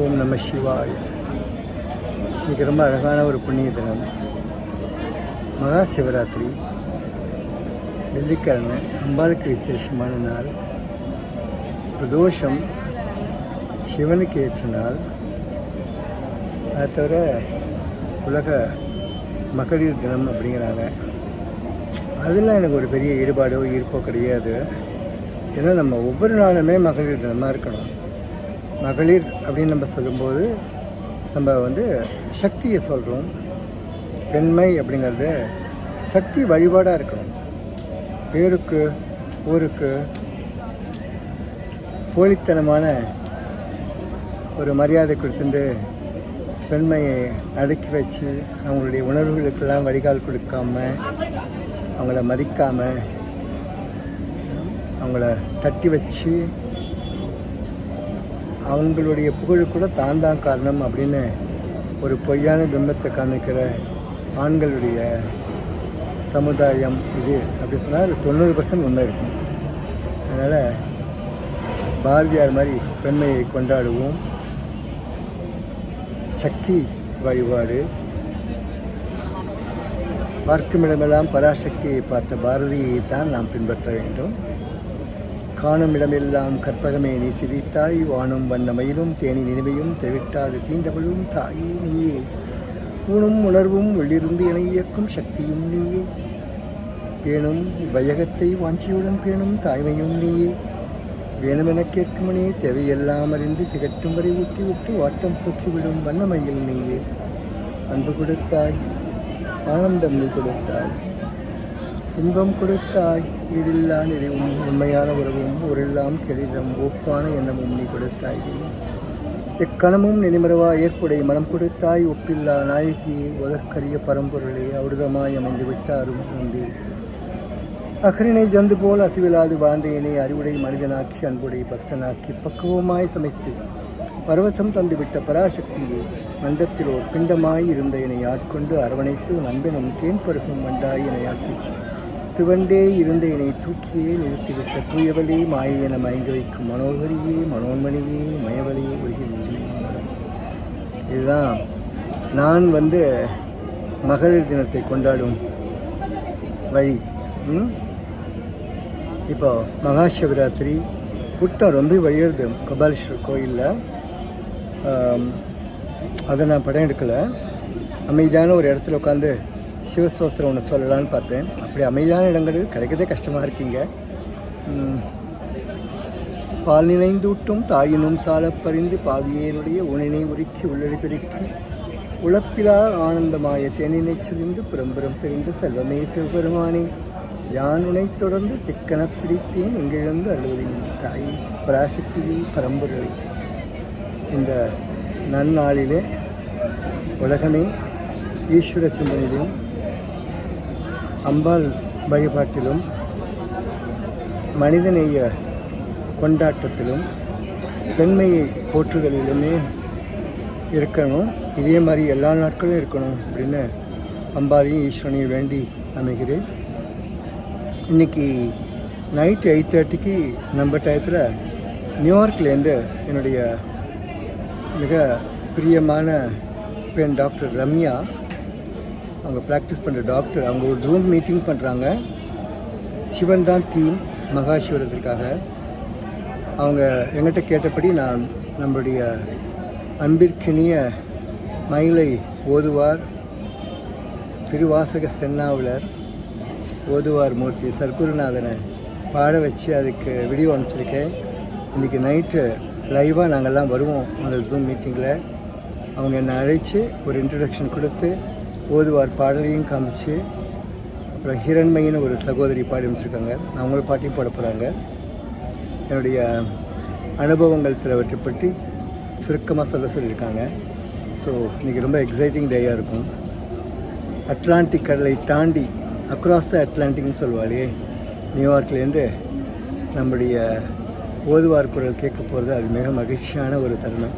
ஓம் நம சிவாய். இன்னைக்கு ரொம்ப அழகான ஒரு புண்ணிய தினம். மகா சிவராத்திரி. வெள்ளிக்கிழமை அம்பாளுக்கு விசேஷமான நாள். பிரதோஷம் சிவனுக்கு ஏற்ற நாள். அதை தவிர உலக மகளிர் தினம் அப்படிங்கிறாங்க. அதெல்லாம் எனக்கு ஒரு பெரிய ஈடுபாடோ ஈர்ப்போ கிடையாது. ஏன்னா நம்ம ஒவ்வொரு நாளுமே மகளிர் தினமாக இருக்கணும். மகளிர் அப்படின்னு நம்ம சொல்லும்போது நம்ம வந்து சக்தியை சொல்கிறோம் பெண்மை அப்படிங்கிறது சக்தி வழிபாடாக இருக்கணும். பேருக்கு ஊருக்கு போலித்தனமான ஒரு மரியாதை கொடுத்துட்டு பெண்மையை அடக்கி வச்சு அவங்களுடைய உணர்வுகளுக்கெல்லாம் வடிகால் கொடுக்காம அவங்கள மதிக்காமல் அவங்கள தட்டி வச்சு அவங்களுடைய புகழ் கூட தான் தான் காரணம் அப்படின்னு ஒரு பொய்யான பிம்பத்தை காமிக்கிற ஆண்களுடைய சமுதாயம் இது அப்படி சொன்னால் தொண்ணூறு பர்சன்ட் உண்மை இருக்கும் அதனால் பாரதியார் மாதிரி பெண்மையை கொண்டாடுவோம். சக்தி வழிபாடு. பார்க்குமிடமெல்லாம் பராசக்தியை பார்த்த பாரதியை தான் நாம் பின்பற்ற வேண்டும். காணும் இடமெல்லாம் கற்பகமே நீ சிரித்தாய் வானும் வண்ணமயிலும் தேனி நினைவையும் தெவிட்டாது தீண்டவளும் தாயே நீயே. ஊனும் உணர்வும் உள்ளிருந்து என இயக்கும் சக்தியும் நீயே. பேணும் வையகத்தை வாஞ்சியுடன் பேணும் தாய்மையும் நீயே. வேணுமென கேட்குமனே தேவையெல்லாம் அறிந்து திகட்டும் வரை ஊட்டி விட்டு வாட்டம் போக்கிவிடும் வண்ணமையில் நீயே. அன்பு கொடுத்தாய் ஆனந்தம் நீ கொடுத்தாய். இன்பம் கொடுத்தாய் ஈடில்லா நிறைவும் உண்மையான உறவும் ஒரெல்லாம் கெளிரம் ஒப்பான எண்ணமும் நீ கொடுத்தாய். எக்கணமும் நினைமறவா ஏற்புடை மனம் கொடுத்தாய் ஒப்பில்லா நாயகி உதற்கரிய பரம்பொருளே அவுடுதமாய் அமைந்து விட்டாரும் உண்டே அகரினை ஜந்து போல் அசிவிலாது வாழ்ந்தையினை அறிவுடை மனிதனாக்கி அன்புடை பக்தனாக்கி பக்குவமாய் சமைத்து பரவசம் தந்துவிட்ட பராசக்தியே மந்தத்தில் ஒரு பிண்டமாய் இருந்த என்னை ஆட்கொண்டு அரவணைத்து நண்பனும் தேன் பருகும் வண்டாய் என ஆக்கி துவண்டே இருந்த என்னை தூக்கியே நிறுத்திவிட்ட தூயவளே மாயை என மயங்க வைக்கும் மனோகரியே மனோன்மணியே மயவழியே ஒழுகின்றேன் இதுதான் நான் வந்து மகளிர் தினத்தை கொண்டாடும் வழி. இப்போ மகா சிவராத்திரி கூட்டம் ரொம்ப வழியிறது கபாலீஸ்வரர் கோயிலில். அதை நான் படம் எடுக்கலை. அமைதியான ஒரு இடத்துல உட்காந்து சிவஸ்தோத்திரம் ஒன்று சொல்லலான்னு பார்த்தேன். அப்படி அமைதியான இடங்கள் கிடைக்கிறதே கஷ்டமாக இருக்கீங்க. பால் நினைந்தூட்டும் தாயினும் சால பறிந்து பாவியனுடைய உணினை உருக்கி உள்ளடி பெருக்கி உழப்பிலா ஆனந்தமாய தேனினை சுரிந்து புறம்புறம் தெரிந்து செல்வமே சிவபெருமானே. யான் உனை தொடர்ந்து சிக்கன பிடித்தேன் இங்கிழந்து அழுவதின் தாய் பராசக்தியை பரம்பொருளை. இந்த நன்னாளிலே உலகமே ஈஸ்வர சிந்தனையிலும் அம்பாள் வழிபாட்டிலும் மனிதநேய கொண்டாட்டத்திலும் பெண்மையை போற்றுதலிலுமே இருக்கணும். இதே மாதிரி எல்லா நாட்களும் இருக்கணும் அப்படின்னு அம்பாளையும் ஈஸ்வரனையும் வேண்டி அமைகிறேன். இன்றைக்கி நைட் எயிட் தேர்ட்டிக்கு நம்ம டயத்தில் நியூயார்க்லேருந்து என்னுடைய மிக பிரியமான பெண் டாக்டர் ரம்யா அவங்க ப்ராக்டிஸ் பண்ணுற டாக்டர் அவங்க ஒரு ஜூம் மீட்டிங் பண்ணுறாங்க சிவன் தான் டீம் மகாசிவரத்திற்காக. அவங்க எங்கிட்ட கேட்டபடி நான் நம்மளுடைய அன்பிற்கினிய மயிலை ஓதுவார். திருவாசக சென்னாவலர் ஓதுவார் மூர்த்தி சர்க்குருநாதனை பாட வச்சு அதுக்கு வீடியோ அனுப்பிச்சிருக்கேன். இன்றைக்கி நைட்டு லைவாக நாங்கள்லாம் வருவோம் அந்த ஜூம் மீட்டிங்கில் அவங்க என்னை அழைச்சி ஒரு இன்ட்ரடக்ஷன் கொடுத்து ஓதுவார் பாடலையும் காமிச்சு அப்புறம் ஹிரண்மையின்னு ஒரு சகோதரி பாடி அமைச்சிருக்காங்க அவங்கள பாட்டியும் போட போகிறாங்க என்னுடைய அனுபவங்கள் சிலவற்றை பற்றி சுருக்கமாக சொல்ல சொல்லியிருக்காங்க. ஸோ இன்றைக்கி ரொம்ப எக்ஸைட்டிங் டேயாக இருக்கும். அட்லாண்டிக் கடலை தாண்டி அக்ராஸ் த அட்லாண்டிக்னு சொல்லுவாளே நியூயார்க்லேருந்து நம்முடைய ஓதுவார் குரல் கேட்க போகிறது அது மிக மகிழ்ச்சியான ஒரு தருணம்.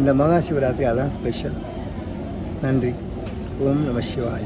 இந்த மகா சிவராத்திரி அதான் ஸ்பெஷல் நன்றி. ஓம் நம சிவாய